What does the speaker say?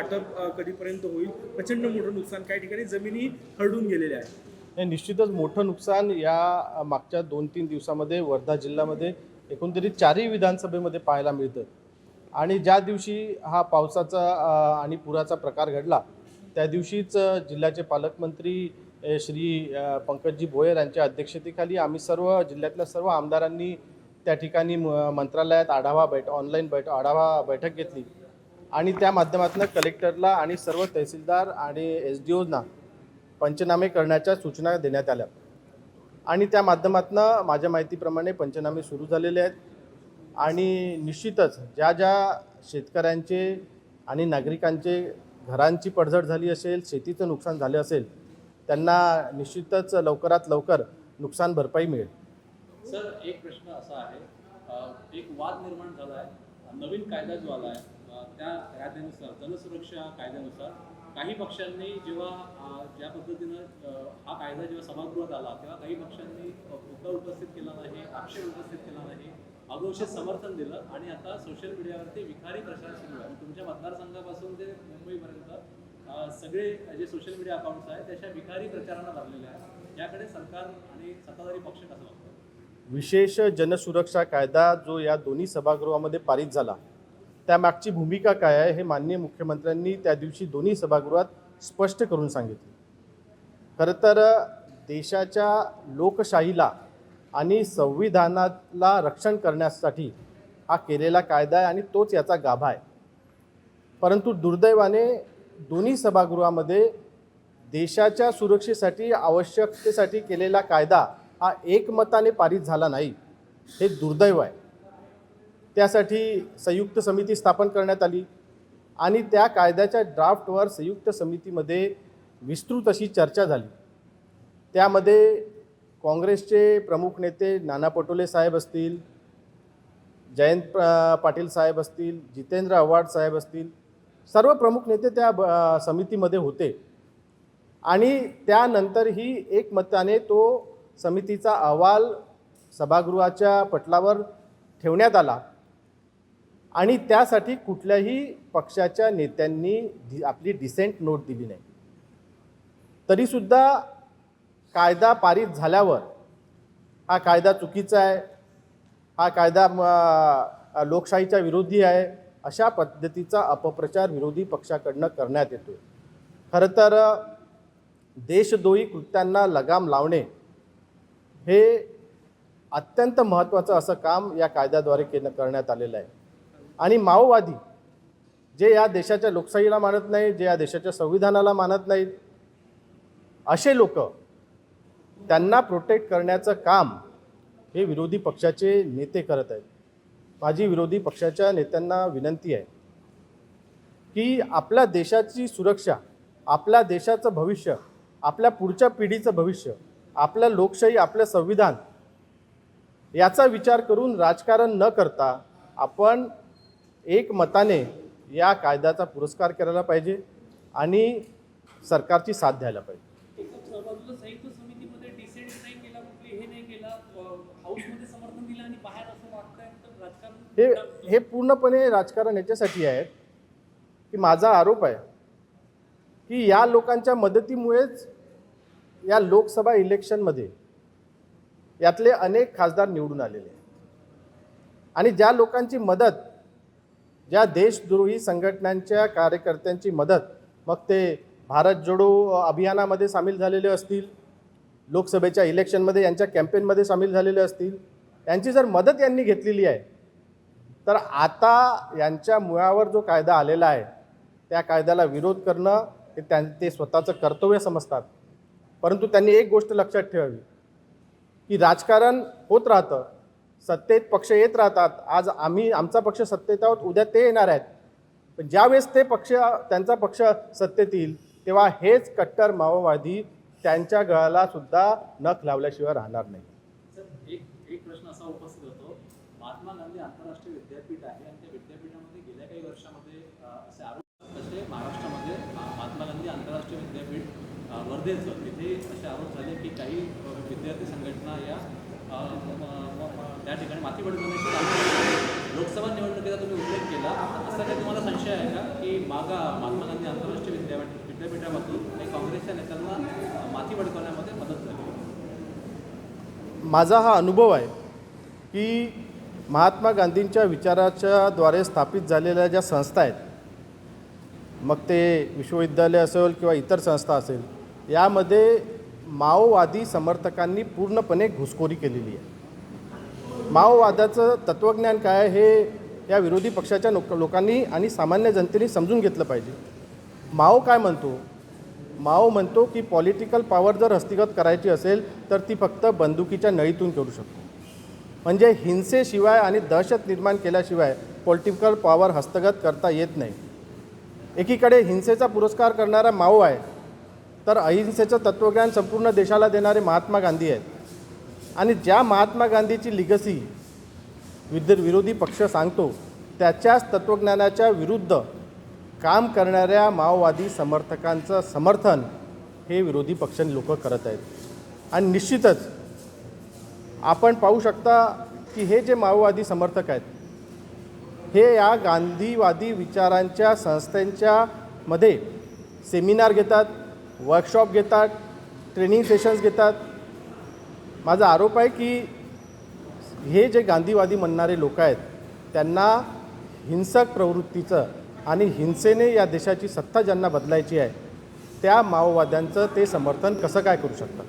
वाटप कधीपर्यंत होईल? प्रचंड मोठं नुकसान. काही ठिकाणी जमिनी हरडून गेलेल्या आहेत. हे निश्चितच मोठं नुकसान या मागच्या दोन तीन दिवसामध्ये वर्धा जिल्ह्यामध्ये एकंदरीत चारही विधानसभेमध्ये पाहायला मिळतं. आणि ज्या दिवशी हा पावसाचा आणि पुराचा प्रकार घडला त्या दिवशीच जिल्ह्याचे पालकमंत्री श्री पंकजी पंकजजी भोयर यांच्या अध्यक्षतेखाली आम्ही सर्व जिल्ह्यातल्या सर्व आमदारांनी त्या ठिकाणी म- मंत्रालयात आढावा बैठ ऑनलाईन बैठ आढावा बैठक घेतली. आणि त्या माध्यमातून कलेक्टरला आणि सर्व तहसीलदार आणि एस डी ओजना पंचनामे करण्याच्या सूचना देण्यात आल्या. आणि त्या माध्यमातून माझ्या माहितीप्रमाणे पंचनामे सुरू झालेले आहेत. आणि निश्चितच ज्या ज्या शेतकऱ्यांचे आणि नागरिकांचे घरांची पडझड झाली असेल शेतीचं नुकसान झालं असेल त्यांना निश्चितच लवकरात लवकर नुकसान भरपाई मिळेल. सर एक प्रश्न असा आहे. एक वाद निर्माण झाला आहे. नवीन कायदा जो आला आहे त्या कायद्यानुसार जनसुरक्षा कायद्यानुसार काही पक्षांनी जेव्हा ज्या पद्धतीनं हा कायदा जेव्हा सभागृहात आला तेव्हा काही पक्षांनी मुद्दा उपस्थित केला नाही आक्षेप उपस्थित केला नाही अघोषित समर्थन दिलं आणि आता सोशल मीडियावरती विखारी प्रचार सुरू आहे. तुमच्या मतदारसंघापासून ते मुंबईपर्यंत सगळे जे सोशल मीडिया अकाउंट्स आहेत त्याच्या विखारी प्रचारांना लागलेले आहेत. याकडे सरकार आणि सत्ताधारी पक्ष कसं बघतात? विशेष जनसुरक्षा कायदा जो या दोन्ही सभागृहामध्ये पारित झाला त्यामागची भूमिका काय आहे हे माननीय मुख्यमंत्र्यांनी त्या दिवशी दोन्ही सभागृहात स्पष्ट करून सांगितले. खरं तर देशाच्या लोकशाहीला आणि संविधानाला रक्षण करण्यासाठी हा केलेला कायदा आहे आणि तोच याचा गाभा आहे. परंतु दुर्दैवाने दोन्ही सभागृहामध्ये देशाच्या सुरक्षेसाठी आवश्यकतेसाठी केलेला कायदा हा एकमताने पारित झाला नाही हे दुर्दैव आहे. त्यासाठी संयुक्त समिती स्थापन करण्यात आली. आणि त्या कायद्याच्या ड्राफ्टवर संयुक्त समितीमध्ये विस्तृत अशी चर्चा झाली. त्यामध्ये काँग्रेसचे प्रमुख नेते नाना पटोले साहेब असतील जयंत पाटील साहेब असतील जितेंद्र आव्हाड साहेब असतील सर्व प्रमुख नेते त्या ब- समितीमध्ये होते. आणि त्यानंतरही एकमताने तो समितीचा अहवाल सभागृहाच्या पटलावर ठेवण्यात आला. आणि त्यासाठी कुठल्याही पक्षाच्या नेत्यांनी दि- आपली डिसेंट नोट दिली नाही. तरीसुद्धा कायदा पारित झाल्यावर हा कायदा चुकीचा आहे हा कायदा लोकशाहीच्या विरोधी आहे अशा पद्धतीचा अपप्रचार विरोधी पक्षाकडनं करण्यात येतो खरं तर देशद्रोही कृत्यांना लगाम लावणे हे अत्यंत महत्त्वाचं असं काम या कायद्याद्वारे केलं करण्यात आलेलं आहे. आणि माओवादी जे या देशाच्या लोकशाहीला मानत नाही जे या देशाच्या संविधानाला मानत नाहीत असे लोक त्यांना प्रोटेक्ट करण्याचं काम हे विरोधी पक्षाचे नेते करत आहेत. माझी विरोधी पक्षाच्या नेत्यांना विनंती आहे की आपल्या देशाची सुरक्षा आपल्या देशाचं भविष्य आपल्या पुढच्या पिढीचं भविष्य आपल्या लोकशाही आपलं संविधान याचा विचार करून राजकारण न करता आपण एक मताने या कायद्याचा पुरस्कार करायला पाहिजे आणि सरकारची साथ द्यायला पाहिजे. हे हे हे पूर्णपणे राजकारण याच्यासाठी आहे की माझा आरोप आहे की या लोकांच्या मदतीमुळेच या लोकसभा इलेक्शनमध्ये यातले अनेक खासदार निवडून आलेले आहेत. आणि ज्या लोकांची मदत ज्या देशद्रोही संघटनांच्या कार्यकर्त्यांची मदत मग ते भारत जोडो अभियानामध्ये सामील झालेले असतील लोकसभेच्या इलेक्शनमध्ये यांच्या कॅम्पेनमध्ये सामील झालेले असतील यांची जर मदत यांनी घेतलेली आहे तर आता यांच्या मुळावर जो कायदा आलेला आहे त्या कायद्याला विरोध करणं हे त्यां ते स्वतःचं कर्तव्य समजतात. परंतु त्यांनी एक गोष्ट लक्षात ठेवावी की राजकारण होत राहतं सत्तेत पक्ष येत राहतात. आज आम्ही आमचा पक्ष सत्तेत आहोत उद्या ते येणार आहेत. पण ज्यावेळेस ते पक्ष त्यांचा पक्ष सत्तेत येईल तेव्हा हेच कट्टर माओवादी त्यांच्या गळाला सुद्धा नख लावल्याशिवाय राहणार नाही. एक एक प्रश्न असा उपस्थित होतो. महात्मा गांधी आंतरराष्ट्रीय विद्यापीठ आहे आणि त्या विद्यापीठामध्ये गेल्या काही वर्षामध्ये असे आरोप तसे महाराष्ट्रामध्ये महात्मा गांधी आंतरराष्ट्रीय विद्यापीठ वर्धेचं. तिथे असे आरोप झाले की काही विद्यार्थी संघटना या त्या ठिकाणी माती पडवण्याची लोकसभा निवडणुकीचा तुम्ही उल्लेख केला. असा काही तुम्हाला संशय आहे का? की मागा महात्मा गांधी आंतरराष्ट्रीय विद्यापीठ विद्यापीठामधून काही काँग्रेसच्या नेत्यांना माती माथी मदत झाली. माझा हा अनुभव आहे की महात्मा गांधींच्या विचाराच्या द्वारे स्थापित झालेल्या ज्या संस्था आहेत मग ते विश्वविद्यालय असेल किंवा इतर संस्था असेल यामध्ये माओवादी समर्थकांनी पूर्णपणे घुसखोरी केलेली आहे. माओवादाचं तत्त्वज्ञान काय आहे हे या विरोधी पक्षाच्या लोक लोकांनी आणि सामान्य जनतेने समजून घेतलं पाहिजे. माओ काय म्हणतो? माओ म्हणतो की पॉलिटिकल पॉवर जर हस्तिगत करायची असेल तर ती फक्त बंदुकीच्या नळीतून करू शकतो. म्हणजे हिंसेशिवाय आणि दहशत निर्माण केल्याशिवाय पॉलिटिकल पॉवर हस्तगत करता येत नाही. एकीकडे हिंसेचा पुरस्कार करणारा माओ आहे तर अहिंसेचं तत्त्वज्ञान संपूर्ण देशाला देणारे महात्मा गांधी आहेत. आणि ज्या महात्मा गांधीची लिगसी विद विरोधी पक्ष सांगतो त्याच्याच तत्त्वज्ञानाच्या विरुद्ध काम करणाऱ्या माओवादी समर्थकांचं समर्थन हे विरोधी पक्ष लोक करत आहेत. आणि निश्चितच आपण पाहू शकता की हे जे माओवादी समर्थक आहेत हे या गांधीवादी विचारांच्या संस्थांच्या मध्ये सेमिनार घेतात वर्कशॉप घेतात ट्रेनिंग सेशन्स घेतात माझा आरोप आहे की हे जे गांधीवादी म्हणणारे लोक आहेत त्यांना हिंसक प्रवृत्तीचं आणि हिंसेने या देशाची सत्ता ज्यांना बदलायची आहे त्या माओवाद्यांचं ते समर्थन कसं काय करू शकतात